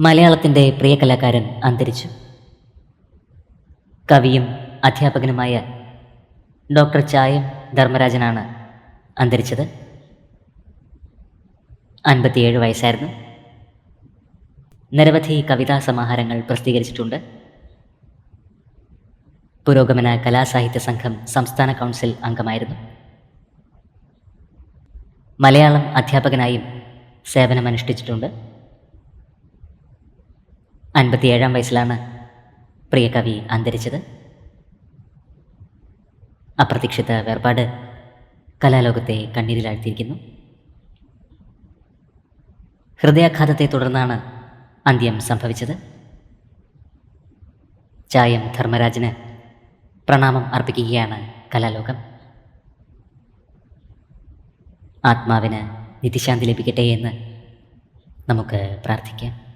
മലയാളത്തിന്റെ പ്രിയ കലാകാരൻ അന്തരിച്ചു. കവിയും അധ്യാപകനുമായ ഡോക്ടർ ചായം ധർമ്മരാജനാണ് അന്തരിച്ചത്. അൻപത്തിയേഴ് വയസ്സായിരുന്നു. നിരവധി കവിതാ സമാഹാരങ്ങൾ പ്രസിദ്ധീകരിച്ചിട്ടുണ്ട്. പുരോഗമന കലാസാഹിത്യ സംഘം സംസ്ഥാന കൗൺസിൽ അംഗമായിരുന്നു. മലയാളം അധ്യാപകനായും സേവനമനുഷ്ഠിച്ചിട്ടുണ്ട്. അൻപത്തിയേഴാം വയസ്സിലാണ് പ്രിയ കവി അന്തരിച്ചത്. അപ്രതീക്ഷിത വേർപാട് കലാലോകത്തെ കണ്ണീരിലാഴ്ത്തിയിരിക്കുന്നു ഹൃദയാഘാതത്തെ തുടർന്നാണ് അന്ത്യം സംഭവിച്ചത്. ചായം ധർമ്മരാജന് പ്രണാമം അർപ്പിക്കുകയാണ് കലാലോകം. ആത്മാവിന് നിത്യശാന്തി ലഭിക്കട്ടെ എന്ന് നമുക്ക് പ്രാർത്ഥിക്കാം.